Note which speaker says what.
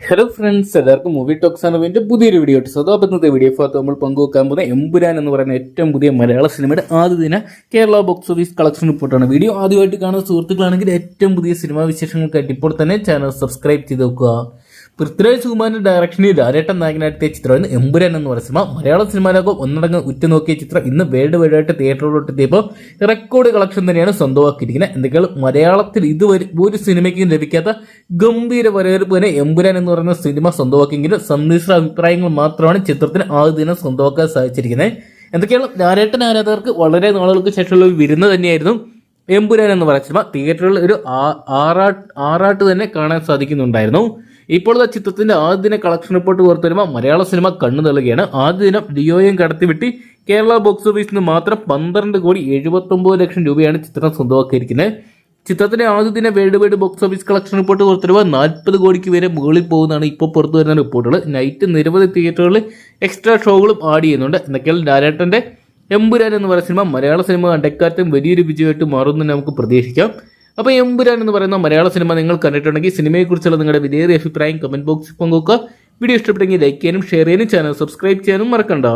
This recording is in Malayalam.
Speaker 1: ഹലോ ഫ്രണ്ട്സ് എല്ലാവർക്കും മൂവി ടോക്സ് ആണ് വേണ്ടി പുതിയൊരു വീഡിയോ ഇട്ട് സോ വീഡിയോ ഭാഗത്ത് നമ്മൾ പങ്കുവെക്കാൻ പോകുന്ന എമ്പുരാൻ എന്ന് പറയുന്ന ഏറ്റവും പുതിയ മലയാള സിനിമയുടെ ആദ്യ ദിന കേരള ബോക്സ് ഓഫീസ് കളക്ഷൻ റിപ്പോർട്ടാണ് വീഡിയോ ആദ്യമായിട്ട് കാണുന്ന സുഹൃത്തുക്കളാണെങ്കിൽ ഏറ്റവും പുതിയ സിനിമാ വിശേഷങ്ങൾക്കായിട്ട് ഇപ്പോൾ തന്നെ ചാനൽ സബ്സ്ക്രൈബ് ചെയ്ത് വെക്കുക. പൃഥ്വിരാജ് സുകുമാറിന്റെ ഡയറക്ഷനിൽ രാജേട്ടൻ നായകനായിട്ടെത്തിയ ചിത്രമാണ് എമ്പുരാൻ എന്ന് പറയുന്ന സിനിമ. മലയാള സിനിമയിലൊക്കെ ഒന്നടങ്കം ഉറ്റുനോക്കിയ ചിത്രം ഇന്ന് വേൾഡ് വൈഡ് ആയിട്ട് തിയേറ്ററിലോട്ട് എത്തിയപ്പോൾ റെക്കോർഡ് കളക്ഷൻ തന്നെയാണ് സ്വന്തമാക്കിയിരിക്കുന്നത്. എന്തൊക്കെയാണ്? മലയാളത്തിൽ ഇതുവരെ ഒരു സിനിമയ്ക്കും ലഭിക്കാത്ത ഗംഭീര വരവേൽപ്പ് തന്നെ എമ്പുരാൻ എന്ന് പറയുന്ന സിനിമ സ്വന്തമാക്കിയെങ്കിലും സമ്മിശ്ര അഭിപ്രായങ്ങൾ മാത്രമാണ് ചിത്രത്തിന് ആദ്യ ദിനം സ്വന്തമാക്കാൻ സാധിച്ചിരിക്കുന്നത്. എന്തൊക്കെയാണ്? ലാലേട്ടൻ ആരാധകർക്ക് വളരെ നാളുകൾക്ക് ശേഷമുള്ള ഒരു വിരുന്ന് തന്നെയായിരുന്നു എമ്പുരാൻ എന്ന് പറയുന്ന സിനിമ. തിയേറ്ററുകളിൽ ഒരു ആറാട്ട് ആറാട്ട് തന്നെ കാണാൻ സാധിക്കുന്നുണ്ടായിരുന്നു. ഇപ്പോഴത്തെ ചിത്രത്തിന്റെ ആദ്യ ദിന കളക്ഷൻ റിപ്പോർട്ട് പുറത്തു വരുമ്പോൾ മലയാള സിനിമ കണ്ണു തള്ളുകയാണ്. ആദ്യ ദിനം ഡിയോയും കടത്തിവിട്ടി കേരള ബോക്സ് ഓഫീസിൽ നിന്ന് മാത്രം പന്ത്രണ്ട് കോടി എഴുപത്തൊമ്പത് ലക്ഷം രൂപയാണ് ചിത്രം സ്വന്തമാക്കിയിരിക്കുന്നത്. ചിത്രത്തിന്റെ ആദ്യ ദിന world wide box office collection report പുറത്തുവരുമ്പോൾ നാൽപ്പത് കോടിക്ക് വരെ മുകളിൽ പോകുന്നതാണ് ഇപ്പോൾ പുറത്തു വരുന്ന റിപ്പോർട്ടുകൾ. നൈറ്റ് നിരവധി തിയേറ്ററുകളിൽ എക്സ്ട്രാ ഷോകളും ആഡ് ചെയ്യുന്നുണ്ട്. എന്തൊക്കെയാണ് ഡയറക്ടറിന്റെ എമ്പുരാൻ എന്ന് പറയുന്ന സിനിമ മലയാള സിനിമ അണ്ടക്കാലത്തും വലിയൊരു വിജയമായിട്ട് മാറുമെന്ന് നമുക്ക് പ്രതീക്ഷിക്കാം. അപ്പോൾ എമ്പുരാൻ എന്ന് പറയുന്ന മലയാള സിനിമ നിങ്ങൾ കണ്ടിട്ടുണ്ടെങ്കിൽ സിനിമയെക്കുറിച്ചുള്ള നിങ്ങളുടെ വിലയേറിയ അഭിപ്രായം കമന്റ് ബോക്സിൽ പങ്കുവെക്കുക. വീഡിയോ ഇഷ്ടപ്പെട്ടെങ്കിൽ ലൈക്ക് ചെയ്യാനും ഷെയർ ചെയ്യാനും ചാനൽ സബ്സ്ക്രൈബ് ചെയ്യാനും മറക്കണ്ട.